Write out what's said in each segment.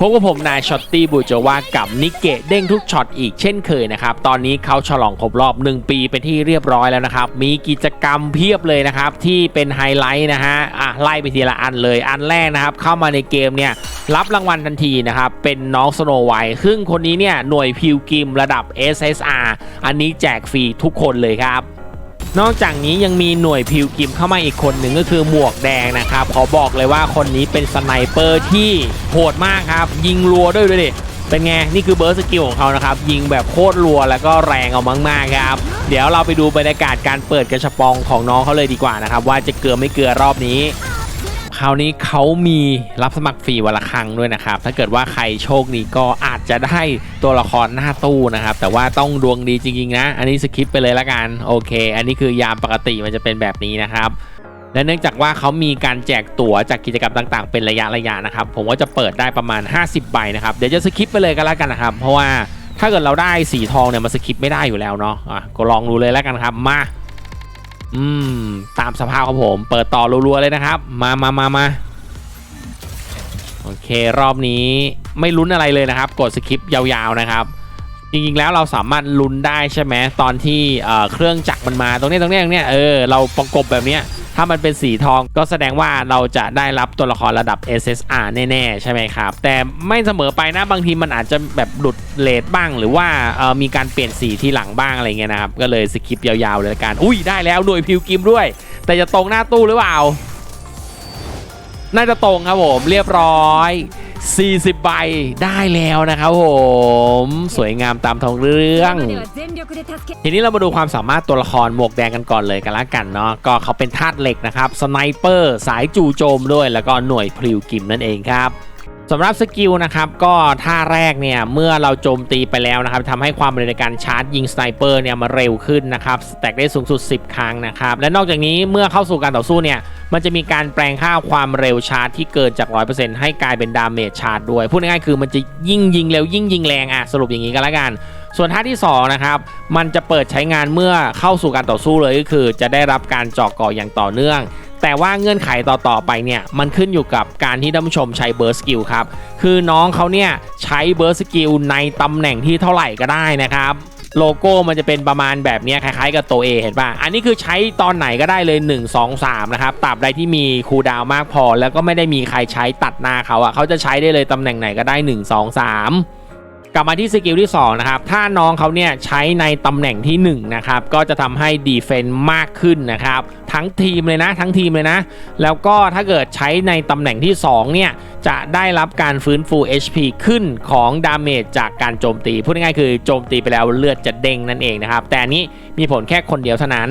พบกับผมนายช็อตตี้บูจวากับนิเกะเด้งทุกช็อตอีกเช่นเคยนะครับ ตอนนี้เขาฉลองครบรอบ 1 ปีเป็นที่เรียบร้อยแล้วนะครับ มีกิจกรรมเพียบเลยนะครับ ที่เป็นไฮไลท์นะฮะอะไล่ไปทีละอันเลยอันแรกนะครับ เข้ามาในเกมเนี่ย รับรางวัลทันทีนะครับ เป็นน้องสโนไวท์ซึ่งคนนี้เนี่ย หน่วยพิวกิมระดับ SSR อันนี้แจกฟรีทุกคนเลยครับ นอกจากนี้ยังมีหน่วยพิวกิมเข้ามาอีกคนหนึ่งก็คือหมวกแดงนะครับขอบอกเลยว่าคนนี้เป็นสไนเปอร์ที่โหดมากครับ ยิงรัวด้วยด้วยดิเป็นไง นี่คือเบิร์สกิลของเขานะครับ ยิงแบบโคตรรัวแล้วก็แรงเอามากๆครับ เดี๋ยวเราไปดูบรรยากาศการเปิดกระชปองของน้องเขาเลยดีกว่านะครับ ว่าจะเกลือไม่เกลือรอบนี้ คราวนี้เขามีรับสมัครฟรีวันละครั้งด้วยนะครับ ถ้าเกิดว่าใครโชคดีก็อาจจะได้ตัวละครหน้าตู้นะครับ แต่ว่าต้องดวงดีจริงๆนะ อันนี้สคิปไปเลยละกัน โอเค อันนี้คือยามปกติมันจะเป็นแบบนี้นะครับและเนื่องจากว่าเขามีการแจกตั๋วจากกิจกรรมต่างๆ เป็นระยะระยะนะครับ ผมว่าจะเปิดได้ประมาณ 50 ใบนะครับ เดี๋ยวจะสคิปไปเลยก็แล้วกันนะครับ เพราะว่าถ้าเกิดเราได้สีทองเนี่ยมันสคิปไม่ได้อยู่แล้วเนาะอะก็ลองดูเลยแล้วกันครับมา อืม ตามสภาพครับผม เปิดต่อรัวๆเลยนะครับ มามามามาโอเค รอบนี้ไม่ลุ้นอะไรเลยนะครับ กดสคิปยาวๆนะครับ จริงๆแล้วเราสามารถลุ้นได้ใช่ไหมตอนที่เอ่อเครื่องจักรมันมาตรงนี้ตรงนี้ตรงนี้เออเราประกบแบบเนี้ย ถ้ามันเป็นสีทองก็แสดงว่าเราจะได้รับตัวละครระดับ SSR แน่ๆ ใช่ไหมครับ แต่ไม่เสมอไปนะบางทีมันอาจจะแบบหลุดเลทบ้าง หรือว่ามีการเปลี่ยนสีที่หลังบ้างอะไรเงี้ยนะครับ ก็เลยสกิปยาวๆเลยละกัน อุ้ยได้แล้วหน่วยพิวกิมด้วย แต่จะตรงหน้าตู้หรือเปล่า น่าจะตรงครับผมเรียบร้อย 40 ใบได้แล้วนะครับผม สวยงามตามท้องเรื่อง ทีนี้เรามาดูความสามารถตัวละครหมวกแดงกันก่อนเลยกันละกันเนาะก็เขาเป็นธาตุเหล็กนะครับ สไนเปอร์ สายจู่โจมด้วย แล้วก็หน่วยพลิวกิมนั่นเองครับ สำหรับสกิลนะครับก็ท่าแรกเนี่ยเมื่อเราโจมตีไปแล้วนะครับทำให้ความเร็วในการชาร์จยิงสไนเปอร์เนี่ยมาเร็วขึ้นนะครับสแต็กได้สูงสุด 10 ครั้งนะครับและนอกจากนี้เมื่อเข้าสู่การต่อสู้เนี่ยมันจะมีการแปลงค่าความเร็วชาร์จที่เกินจาก 100%ให้กลายเป็นดาเมจชาร์จด้วย พูดง่ายๆคือมันจะยิ่งยิงเร็วยิ่งยิงแรงอะสรุปอย่างนี้ก็แล้วกัน ส่วนท่าที่2นะครับมันจะเปิดใช้งานเมื่อเข้าสู่การต่อสู้เลยก็คือ จะได้รับการเจาะก่ออย่างต่อเนื่อง แต่ว่าเงื่อนไขต่อๆไปเนี่ยมันขึ้นอยู่กับการที่ท่านผู้ชมใช้เบ r ร์สกิลครับ คือน้องเขาเนี่ยใช้เบ r ร์สกิลในตำแหน่งที่เท่าไหร่ก็ได้นะครับโลโก้มันจะเป็นประมาณแบบนี้คล้ายๆกับตัว A เห็นป่ะ อันนี้คือใช้ตอนไหนก็ได้เลย 1 2 3 นะครับตราบใดที่มีคูดาวมากพอ แล้วก็ไม่ได้มีใครใช้ตัดหน้าเขาอะเขาจะใช้ได้เลยตำแหน่งไหนก็ได้ 1 2 3 กลับมาที่สกิลที่2นะครับถ้าน้องเขาเนี่ยใช้ในตำแหน่งที่1นะครับก็จะทำให้ดีเฟนต์มากขึ้นนะครับทั้งทีมเลยนะ ทั้งทีมเลยนะ แล้วก็ถ้าเกิดใช้ในตำแหน่งที่ 2 เนี่ย จะได้รับการฟื้นฟู HP ขึ้นของดาเมจจากการโจมตี พูดง่ายๆคือโจมตีไปแล้วเลือดจะเด้งนั่นเองนะครับ แต่อันนี้มีผลแค่คนเดียวเท่านั้น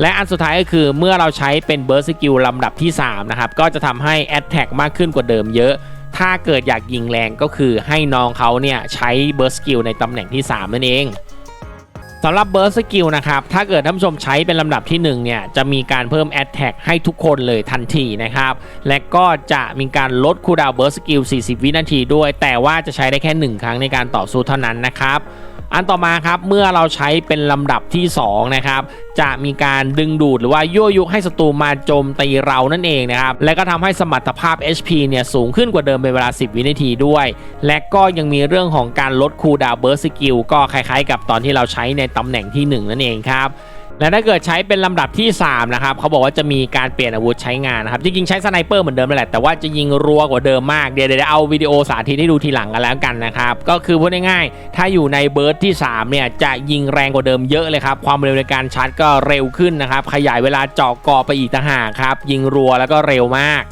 และอันสุดท้ายก็คือเมื่อเราใช้เป็นเบ r ร์สกิลลำดับที่ 3 นะครับ ก็จะทำให้ a t t a c k มากขึ้นกว่าเดิมเยอะ ถ้าเกิดอยากยิงแรงก็คือให้น้องเขาเนี่ยใช้เบอร์สกิลในตำแหน่งที่ 3 นั่นเองสำหรับเบอร์สกิลนะครับ ถ้าเกิดท่านผู้ชมใช้เป็นลำดับที่ 1 เนี่ย จะมีการเพิ่ม a t t a c k ให้ทุกคนเลยทันทีนะครับ และก็จะมีการลดคูดาวเบอร์สกิล40 วินาทีด้วย แต่ว่าจะใช้ได้แค่ 1 ครั้งในการต่อสู้เท่านั้นนะครับ อันต่อมาครับเมื่อเราใช้เป็นลำดับที่2นะครับจะมีการดึงดูดหรือว่ายั่วยุให้ศัตรูมาโจมตีเรานั่นเองนะครับและก็ทำให้สมรรถภาพ HP เนี่ยสูงขึ้นกว่าเดิมเป็นเวลา 10 วินาทีด้วย และก็ยังมีเรื่องของการลดคูดาวเบิร์สกิลก็คล้ายๆ กับตอนที่เราใช้ในตำแหน่งที่ 1 นั่นเองครับ และถ้าเกิดใช้เป็นลำดับที่ 3 นะครับเขาบอกว่าจะมีการเปลี่ยนอาวุธใช้งานนะครับจริงๆใช้สไนเปอร์เหมือนเดิมแหละแต่ว่าจะยิงรัวกว่าเดิมมากเดี๋ยวเดี๋ยวเอาวิดีโอสาธิตให้ดูทีหลังกันแล้วกันนะครับก็คือพูดง่ายๆถ้าอยู่ในเบิร์ดที่3เนี่ยจะยิงแรงกว่าเดิมเยอะเลยครับความเร็วในการชาร์จก็เร็วขึ้นนะครับขยายเวลาเจาะกอไปอีกต่างหากครับยิงรัวแล้วก็เร็วมาก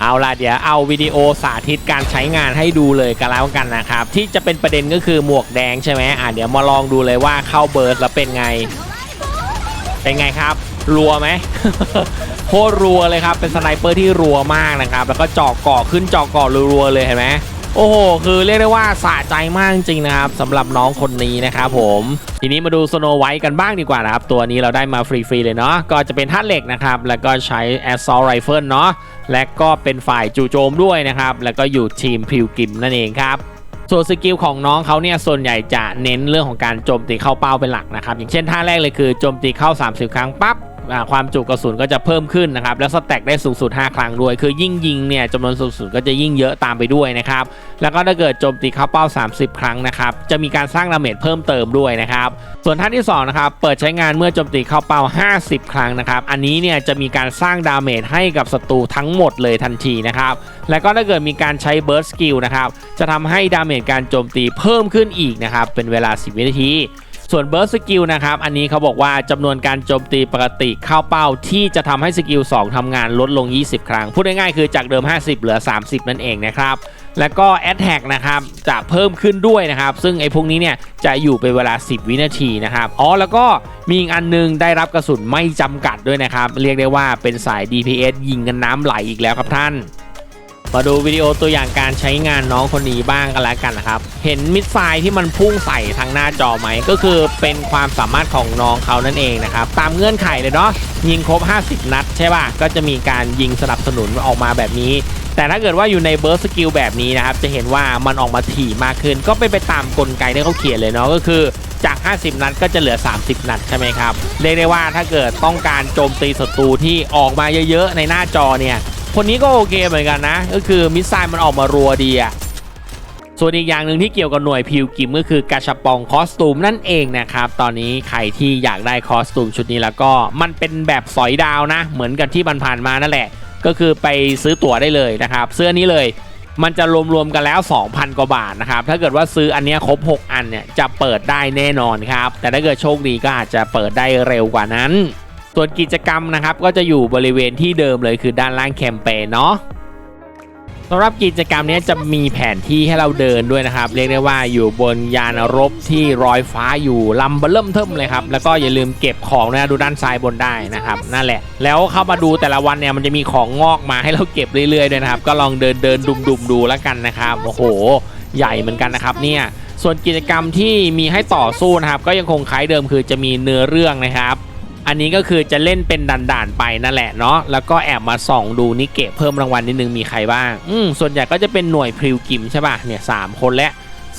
เอาล่ะเดี๋ยวเอาวิดีโอสาธิตการใช้งานให้ดูเลยกันแล้วกันนะครับที่จะเป็นประเด็นก็คือหมวกแดงใช่ไหมอะเดี๋ยวมาลองดูเลยว่าเข้าเบิร์ดแล้วเป็นไง เป็นไงครับ รัวไหมโคตรรัวเลยครับ เป็นสไนเปอร์ที่รัวมากนะครับ แล้วก็เจาะเกาะขึ้นเจาะเกาะรัวๆเลยเห็นไหมโอ้โห คือเรียกได้ว่าสะใจมากจริงนะครับสำหรับน้องคนนี้นะครับผม ทีนี้มาดูสโนไวท์กันบ้างดีกว่านะครับ ตัวนี้เราได้มาฟรีๆเลยเนาะก็จะเป็นท่าตุเหล็กนะครับ แล้วก็ใช้ Assault Rifle เนาะและก็เป็นฝ่ายจู่โจมด้วยนะครับ แล้วก็อยู่ทีมพิวกิมนั่นเองครับ ส่วนสกิลของน้องเขาเนี่ยส่วนใหญ่จะเน้นเรื่องของการโจมตีเข้าเป้าเป็นหลักนะครับอย่างเช่นท่าแรกเลยคือโจมตีเข้า 30 ครั้งปั๊บ ความจุกระสุนก็จะเพิ่มขึ้นนะครับแล้วสแต็กได้สูงสุด 5 ครั้งด้วย คือยิ่งยิงเนี่ยจำนวนสูงสุดก็จะยิ่งเยอะตามไปด้วยนะครับแล้วก็ถ้าเกิดโจมตีเข้าเป้า 30 ครั้งนะครับจะมีการสร้างดาเมจเพิ่มเติมด้วยนะครับส่วนท่านที่2นะครับเปิดใช้งานเมื่อโจมตีเข้าเป้า 50 ครั้งนะครับอันนี้เนี่ยจะมีการสร้างดาเมจให้กับศัตรูทั้งหมดเลยทันทีนะครับแล้วก็ถ้าเกิดมีการใช้เบิร์ดสกิลนะครับจะทำให้ดาเมจการโจมตีเพิ่มขึ้นอีกนะครับเป็นเวลา 10 วินาที ส่วนเบิร์สกิลนะครับอันนี้เขาบอกว่าจำนวนการโจมตีปกติเข้าเป้าที่จะทำให้สกิล2ทำงานลดลง 20 ครั้ง พูดง่ายๆคือจากเดิม 50 เหลือ 30 นั่นเองนะครับแล้วก็ a t t a c นะครับจะเพิ่มขึ้นด้วยนะครับ ซึ่งไอ้พวกนี้เนี่ยจะอยู่เป็นเวลา 10 วินาทีนะครับอ๋อแล้วก็มีอีกอันนึงได้รับกระสุนไม่จำกัดด้วยนะครับ เรียกได้ว่าเป็นสาย DPS ยิงกันน้ำไหลอีกแล้วครับท่าน มาดูวิดีโอตัวอย่างการใช้งานน้องคนนี้บ้างกันแล้วกันนะครับ เห็นมิดไซล์ที่มันพุ่งใส่ทางหน้าจอไหม ก็คือเป็นความสามารถของน้องเขานั่นเองนะครับ ตามเงื่อนไขเลยเนาะยิงครบ 50 นัดใช่ป่ะ ก็จะมีการยิงสนับสนุนออกมาแบบนี้ แต่ถ้าเกิดว่าอยู่ในเบิร์สกิลแบบนี้นะครับ จะเห็นว่ามันออกมาถี่มากขึ้น ก็เป็นไปตามกลไกที่เขาเขียนเลยเนาะก็คือจาก 50 นัดก็จะเหลือ 30 นัดใช่ไหมครับ เรียกได้ว่าถ้าเกิดต้องการโจมตีศัตรูที่ออกมาเยอะๆ ในหน้าจอเนี่ย คนนี้ก็โอเคเหมือนกันนะ ก็คือมิสไซล์มันออกมารัวดีอะส่วนอีกอย่างหนึ่งที่เกี่ยวกับหน่วยพิวกิมก็คือกาชาปองคอสตูมนั่นเองนะครับ ตอนนี้ใครที่อยากได้คอสตูมชุดนี้แล้วก็มันเป็นแบบสอยดาวนะ เหมือนกันที่มันผ่านมานั่นแหละ ก็คือไปซื้อตั๋วได้เลยนะครับ เสื้อนี้เลยมันจะรวมๆกันแล้ว 2,000 กว่าบาทนะครับ ถ้าเกิดว่าซื้ออันนี้ครบ 6 อันเนี่ยจะเปิดได้แน่นอนครับ แต่ถ้าเกิดโชคดีก็อาจจะเปิดได้เร็วกว่านั้น ส่วนกิจกรรมนะครับก็จะอยู่บริเวณที่เดิมเลยคือด้านล่างแคมเปญเนาะสำหรับกิจกรรมนี้จะมีแผนที่ให้เราเดินด้วยนะครับ เรียกได้ว่าอยู่บนยานรบที่รอยฟ้าอยู่ลำเบอร์เริ่มเทิมเลยครับ แล้วก็อย่าลืมเก็บของนะดูด้านซ้ายบนได้นะครับ นั่นแหละ แล้วเข้ามาดูแต่ละวันเนี่ยมันจะมีของงอกมาให้เราเก็บเรื่อยๆด้วยนะครับ ก็ลองเดินเดินดุมดุมดูแล้วกันนะครับโอ้โห ใหญ่เหมือนกันนะครับเนี่ยส่วนกิจกรรมที่มีให้ต่อสู้นะครับ ก็ยังคงคล้ายเดิมคือจะมีเนื้อเรื่องนะครับ อันนี้ก็คือจะเล่นเป็นด่านๆไปนั่นแหละเนาะแล้วก็แอบมาส่องดูนิเกะเพิ่มรางวัลนิดนึงมีใครบ้างอืมส่วนใหญ่ก็จะเป็นหน่วยพริวกิมใช่ป่ะเนี่ยสามคนและ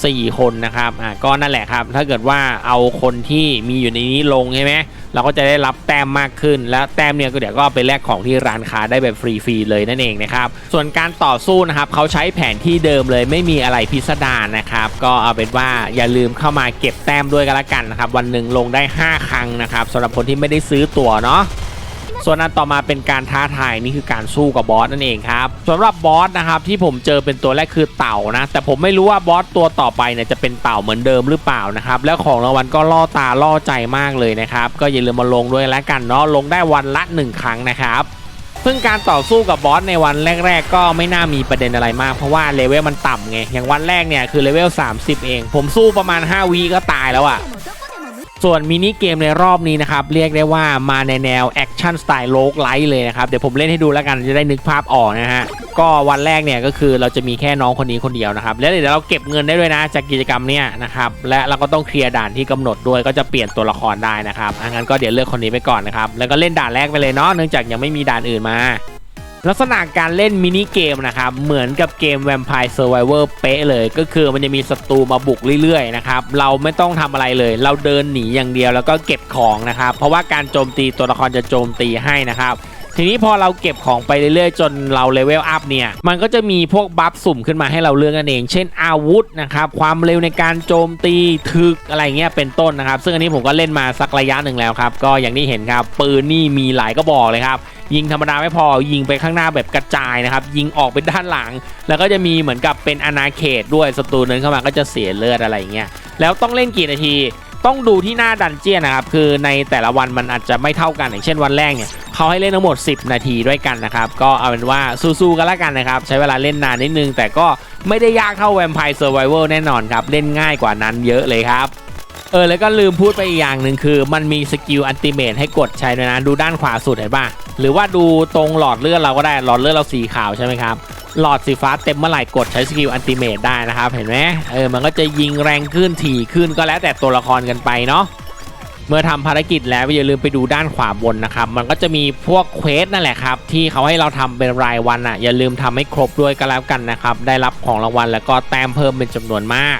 4 คนนะครับอ่าก็นั่นแหละครับ ถ้าเกิดว่าเอาคนที่มีอยู่ในนี้ลงใช่ไหมเราก็จะได้รับแต้มมากขึ้น แล้วแต้มเนี่ยก็เดี๋ยวก็ไปแลกของที่ร้านค้าได้แบบฟรีๆเลยนั่นเองนะครับ ส่วนการต่อสู้นะครับเขาใช้แผนที่เดิมเลยไม่มีอะไรพิสดารนะครับ ก็เอาเป็นว่าอย่าลืมเข้ามาเก็บแต้มด้วยกันละกันนะครับ วันหนึ่งลงได้ 5 ครั้งนะครับสำหรับคนที่ไม่ได้ซื้อตั๋วเนาะ ส่วนอันต่อมาเป็นการท้าทายนี่คือการสู้กับบอสนั่นเองครับสำหรับบอสนะครับที่ผมเจอเป็นตัวแรกคือเต่านะแต่ผมไม่รู้ว่าบอสตัวต่อไปเนี่ยจะเป็นเต่าเหมือนเดิมหรือเปล่านะครับแล้วของรางวัลก็ล่อตาล่อใจมากเลยนะครับก็อย่าลืมมาลงด้วยแล้วกันเนาะลงได้วันละ 1 ครั้งนะครับซึ่งการต่อสู้กับบอสในวันแรก ๆ ก็ไม่น่ามีประเด็นอะไรมาก เพราะว่าเลเวลมันต่ำไงอย่างวันแรกเนี่ยคือเลเวล30 เอง ผมสู้ประมาณ 5วีก็ตายแล้วอะ่ะ ส่วนมินิเกมในรอบนี้นะครับ เรียกได้ว่ามาในแนวแอคชั่นสไตล์โลกไลท์เลยนะครับ เดี๋ยวผมเล่นให้ดูแล้วกันจะได้นึกภาพออกนะฮะ ก็วันแรกเนี่ยก็คือเราจะมีแค่น้องคนนี้คนเดียวนะครับ แล้วเดี๋ยวเราเก็บเงินได้ด้วยนะจากกิจกรรมเนี่ยนะครับ และเราก็ต้องเคลียร์ด่านที่กำหนดด้วยก็จะเปลี่ยนตัวละครได้นะครับอะงั้นก็เดี๋ยวเลือกคนนี้ไปก่อนนะครับ แล้วก็เล่นด่านแรกไปเลยเนาะเนื่องจากยังไม่มีด่านอื่นมา ลักษณะการเล่นมินิเกมนะครับ เหมือนกับเกม Vampire Survivor เป๊ะเลย ก็คือมันจะมีศัตรูมาบุกเรื่อยๆนะครับ เราไม่ต้องทำอะไรเลย เราเดินหนีอย่างเดียวแล้วก็เก็บของนะครับ เพราะว่าการโจมตีตัวละครจะโจมตีให้นะครับทีนี้พอเราเก็บของไปเรื่อยๆ จนเราเลเวลอัพเนี่ย มันก็จะมีพวกบัฟสุ่มขึ้นมาให้เราเลือกนั่นเอง เช่นอาวุธนะครับ ความเร็วในการโจมตีถึกอะไรเงี้ยเป็นต้นนะครับ ซึ่งอันนี้ผมก็เล่นมาสักระยะหนึ่งแล้วครับ ก็อย่างที่เห็นครับ ปืนนี่มีหลายก็บอกเลยครับ ยิงธรรมดาไม่พอยิงไปข้างหน้าแบบกระจายนะครับ ยิงออกไปด้านหลัง แล้วก็จะมีเหมือนกับเป็นอาณาเขตด้วยศัตรูเดินเข้ามาก็จะเสียเลือดอะไรอย่างเงี้ยแล้วต้องเล่นกี่นาทีต้องดูที่หน้าดันเจียนนะครับคือในแต่ละวันมันอาจจะไม่เท่ากันอย่างเช่นวันแรกเนี่ยเขาให้เล่นทั้งหมด 10 นาทีด้วยกันนะครับ ก็เอาเป็นว่าสู้ๆกันล้วกันนะครับ ใช้เวลาเล่นนานนิดนึง แต่ก็ไม่ได้ยากเท่า Vampire Survivor แน่นอนครับ เล่นง่ายกว่านั้นเยอะเลยครับ เออแล้วก็ลืมพูดไปอีกอย่างหนึ่งคือ มันมีสกิลอันติเมทให้กดใช้ด้วยนะดูด้านขวาสุดเห็นป่ะหรือว่าดูตรงหลอดเลือดเราก็ได้หลอดเลือดเราสีขาวใช่ไหมครับหลอดสีฟ้าเต็มเมื่อไหร่กดใช้สกิลอันติเมทได้นะครับเห็นไหมเออมันก็จะยิงแรงขึ้นถี่ขึ้นก็แล้วแต่ตัวละครกันไปเนาะเมื่อทำภารกิจแล้วอย่าลืมไปดูด้านขวาบนนะครับ มันก็จะมีพวกเควสนั่นแหละครับ ที่เขาให้เราทำเป็นรายวันอะอย่าลืมทำให้ครบด้วยก็แล้วกันนะครับ ได้รับของรางวัลแล้วก็แต้มเพิ่มเป็นจำนวนมาก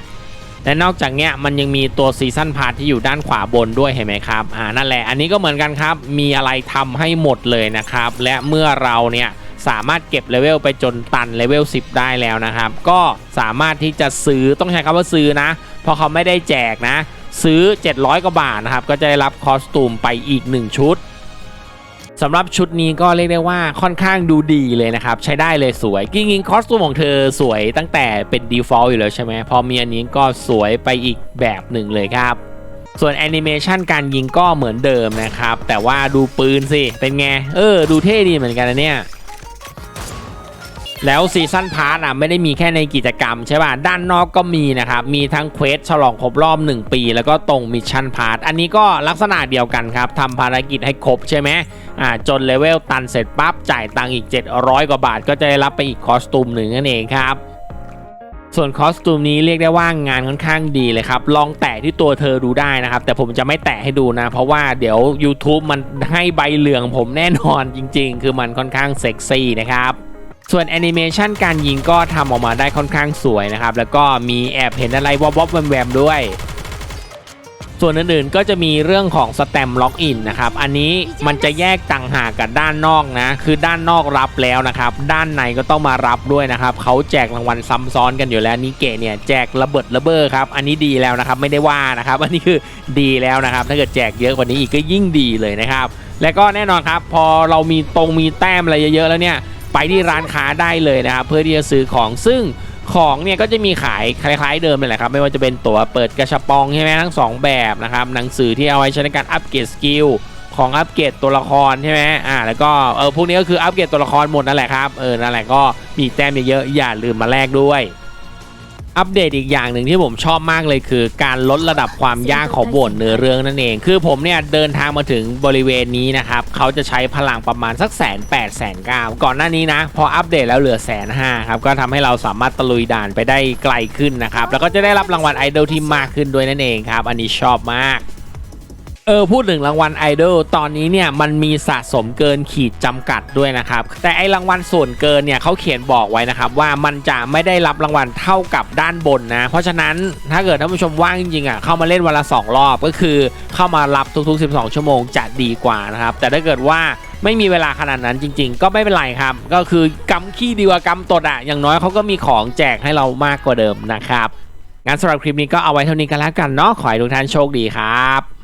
และนอกจากเนี้ยมันยังมีตัวซีซันพาร์ทที่อยู่ด้านขวาบนด้วยเห็นไหมครับอ่านั่นแหละอันนี้ก็เหมือนกันครับมีอะไรทำให้หมดเลยนะครับ และเมื่อเราเนี่ยสามารถเก็บเลเวลไปจนตันเลเวล10 ได้แล้วนะครับ ก็สามารถที่จะซื้อต้องใช้คำว่าซื้อนะ เพราะเขาไม่ได้แจกนะ ซื้อ 700กว่าบาทนะครับ ก็จะได้รับคอสตูมไปอีก 1 ชุด สำหรับชุดนี้ก็เรียกได้ว่าค่อนข้างดูดีเลยนะครับ ใช้ได้เลยสวยจริงๆคอสตูมของเธอสวยตั้งแต่เป็น default อยู่แล้วใช่ไหมพอมีอันนี้ก็สวยไปอีกแบบหนึ่งเลยครับ ส่วนแอนิเมชันการยิงก็เหมือนเดิมนะครับ แต่ว่าดูปืนสิ เป็นไง เออ ดูเท่ดีเหมือนกันนะเนี่ย แล้วซีซั่นพาร์ทอะไม่ได้มีแค่ในกิจกรรมใช่ป่ะ ด้านนอกก็มีนะครับ มีทั้งเควสฉลองครบรอบ 1 ปี แล้วก็ตรงมิชชั่นพาร์ทอันนี้ก็ลักษณะเดียวกันครับทำภารกิจให้ครบใช่ไหมอ่าจนเลเวลตันเสร็จปั๊บ จ่ายตังค์อีก 700 กว่าบาท ก็จะได้รับไปอีกคอสตูมหนึ่งนั่นเองครับส่วนคอสตูมนี้เรียกได้ว่างานค่อนข้างดีเลยครับ ลองแตะที่ตัวเธอดูได้นะครับ แต่ผมจะไม่แตะให้ดูนะ เพราะว่าเดี๋ยว YouTube มันให้ใบเหลืองผมแน่นอนจริง ๆ คือมันค่อนข้างเซ็กซี่นะครับ ส่วนแอนิเมชันการยิงก็ทำออกมาได้ค่อนข้างสวยนะครับ แล้วก็มีแอบเห็นอะไรวอบๆแวมๆด้วย ส่วนอื่นๆก็จะมีเรื่องของสแตมล็อกอินนะครับ อันนี้มันจะแยกต่างหากกับด้านนอกนะ คือด้านนอกรับแล้วนะครับ ด้านในก็ต้องมารับด้วยนะครับ เขาแจกรางวัลซ้ำซ้อนกันอยู่แล้วนิเกะเนี่ยแจกระเบิดระเบ้อครับ อันนี้ดีแล้วนะครับ ไม่ได้ว่านะครับ อันนี้คือดีแล้วนะครับ ถ้าเกิดแจกเยอะกว่านี้อีกก็ยิ่งดีเลยนะครับ และก็แน่นอนครับ พอเรามีตรงมีแต้มอะไรเยอะๆแล้วเนี่ย ไปที่ร้านค้าได้เลยนะครับเพื่อที่จะซื้อของซึ่งของเนี่ยก็จะมีขายคล้ายๆเดิมเลยแหละครับ ไม่ว่าจะเป็นตั๋วเปิดกระชับปองใช่ไหมทั้ง 2 แบบนะครับ หนังสือที่เอาไว้ใช้ในการอัปเกรดสกิลของอัปเกรดตัวละครใช่ไหมอ่าแล้วก็เออพวกนี้ก็คืออัปเกรดตัวละครหมดนั่นแหละครับเออนั่นแหละก็มีแต้มเยอะๆอย่าลืมมาแลกด้วย อัปเดตอีกอย่างหนึ่งที่ผมชอบมากเลยคือ การลดระดับความยากของบทเนื้อเรื่องนั่นเอง คือผมเนี่ยเดินทางมาถึงบริเวณนี้นะครับเขาจะใช้พลังประมาณสักแสนแปดแสนเก้าก่อนหน้านี้นะ พออัปเดตแล้วเหลือแสนห้าครับก็ทำให้เราสามารถตะลุยด่านไปได้ไกลขึ้นนะครับแล้วก็จะได้รับรางวัลไอดอลที่มากขึ้นด้วยนั่นเองครับอันนี้ชอบมาก เออพูดถึงรางวัลไอดอลตอนนี้เนี่ยมันมีสะสมเกินขีดจำกัดด้วยนะครับ แต่ไอรางวัลส่วนเกินเนี่ยเขาเขียนบอกไว้นะครับว่ามันจะไม่ได้รับรางวัลเท่ากับด้านบนนะ เพราะฉะนั้นถ้าเกิดท่านผู้ชมว่างจริงๆอะเข้ามาเล่นวันละ 2 รอบก็คือเข้ามารับทุก ๆ 12 ชั่วโมงจะดีกว่านะครับ แต่ถ้าเกิดว่าไม่มีเวลาขนาดนั้นจริง ๆ ก็ไม่เป็นไรครับ ก็คือกำขี้ดีกว่ากำตดอะอย่างน้อยเขาก็มีของแจกให้เรามากกว่าเดิมนะครับงั้นสำหรับคลิปนี้ก็เอาไว้เท่านี้กันแล้วกันเนาะขอให้ทุกท่านโชคดีครับ